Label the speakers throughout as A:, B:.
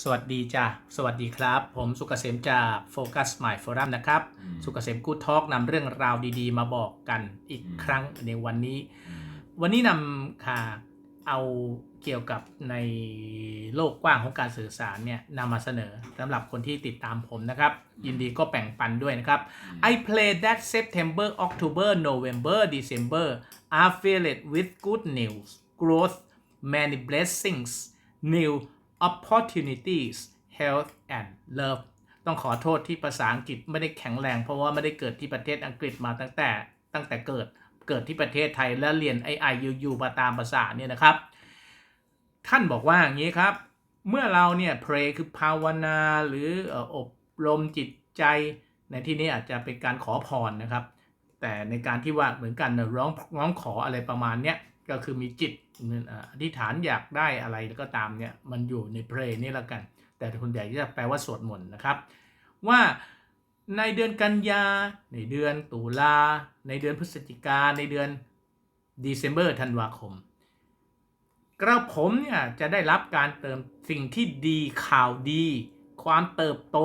A: สวัสดีจ้ะสวัสดีครับ ผมสุกเกษมจาก Focus My Forum นะครับ
B: อืม
A: สุกเกษมกู d ทอกนำเรื่องราวดีๆ มาบอกกันอีก
B: อืม
A: ครั้งในวันนี้
B: อืม
A: วันนี้นำค่ะเอาเกี่ยวกับในโลกกว้างของการสื่อสารเนี่ยนำมาเสนอสำหรับคนที่ติดตามผมนะครับ ยินดีก็แบ่งปันด้วยนะครับ I play that September October November December are filled with good news growth many blessings new opportunities health and love ต้องขอโทษที่ภาษาอังกฤษไม่ได้แข็งแรง เพราะว่าไม่ได้เกิดที่ประเทศอังกฤษมาตั้งแต่ตั้งแต่เกิดเกิดที่ประเทศไทยแล้วเรียนไอไอยูยูมาตามภาษาเนี่ยนะครับ ท่านบอกว่าอย่างนี้ครับ เมื่อเราเนี่ย pray คือภาวนาหรืออบรมจิตใจ ในที่นี้อาจจะเป็นการขอพรนะครับ แต่ในการที่ว่าเหมือนกันร้องร้องขออะไรประมาณเนี้ย ก็คือมีจิตอธิษฐานอยากได้อะไรแล้วก็ตามเนี่ยมันอยู่ใน pray นี่แล้วกัน แต่คนใหญ่จะแปลว่าสวดมนต์นะครับ ว่าในเดือนกันยา ในเดือนตุลา ในเดือนพฤศจิกา ในเดือน December ธันวาคม กระผมเนี่ยจะได้รับการเติมสิ่งที่ดีข่าวดี ความเติบโต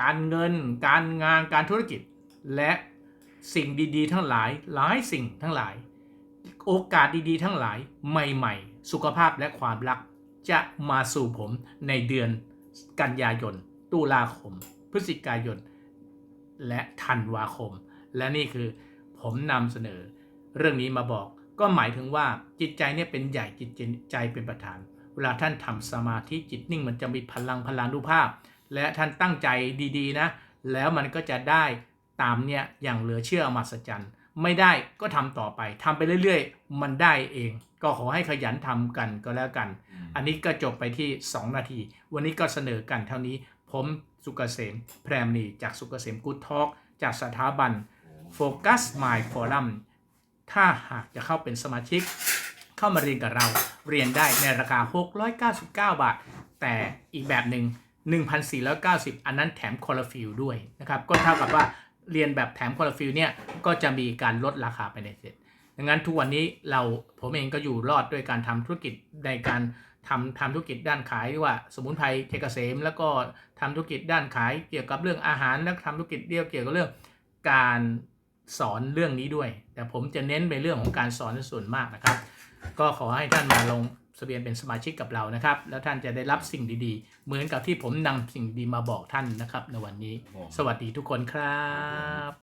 A: การเงิน การงานการธุรกิจ และสิ่งดีๆ ทั้งหลายหลายสิ่งทั้งหลาย โอกาสดีๆ ทั้งหลายใหม่ ๆ สุขภาพและความรัก จะมาสู่ผมในเดือนกันยายน ตุลาคม พฤศจิกายน และธันวาคม และนี่คือผมนำเสนอ เรื่องนี้มาบอกก็หมายถึงว่าจิตใจเนี่ยเป็นใหญ่จิตใจเป็นประธาน เวลาท่านทำสมาธิจิตนิ่งมันจะมีพลังพลานุภาพ และท่านตั้งใจดีๆนะ แล้วมันก็จะได้ตามเนี่ยอย่างเหลือเชื่อมหัศจรรย์ ไม่ได้ก็ทำต่อไปทำไปเรื่อยๆ มันได้เอง ก็ขอให้ขยันทำกันก็แล้วกัน อันนี้ก็จบไปที่ 2 นาที วันนี้ก็เสนอกันเท่านี้ ผมสุกเกษมแพรมณีจากสุกเกษมกู๊ดทอกจากสถาบัน Focus My Forum ถ้าหากจะเข้าเป็นสมาชิก เข้ามาเรียนกับเราเรียนได้ในราคา 699 บาท แต่อีกแบบหนึ่ง1,490 อันนั้นแถมคอลฟิลด้วยนะครับ ก็เท่ากับว่า เรียนแบบแถมคอลฟิลเนี่ยก็จะมีการลดราคาไปในเสร็จดังนั้นทุกวันนี้เราผมเองก็อยู่รอดด้วยการทำธุรกิจในการทำทำธุรกิจด้านขายว่า สมุนไพรเทกเกษม แล้วก็ทำธุรกิจด้านขายเกี่ยวกับเรื่องอาหารและทำธุรกิจเดียวเกี่ยวกับเรื่องการ สอนเรื่องนี้ด้วย แต่ผมจะเน้นไปเรื่องของการสอนส่วนมากนะครับ ก็ขอให้ท่านมาลงทะเบียนเป็นสมาชิกกับเรานะครับ แล้วท่านจะได้รับสิ่งดีๆ เหมือนกับที่ผมนำสิ่งดีมาบอกท่านนะครับ ในวันนี้ สวัสดีทุกคนครับ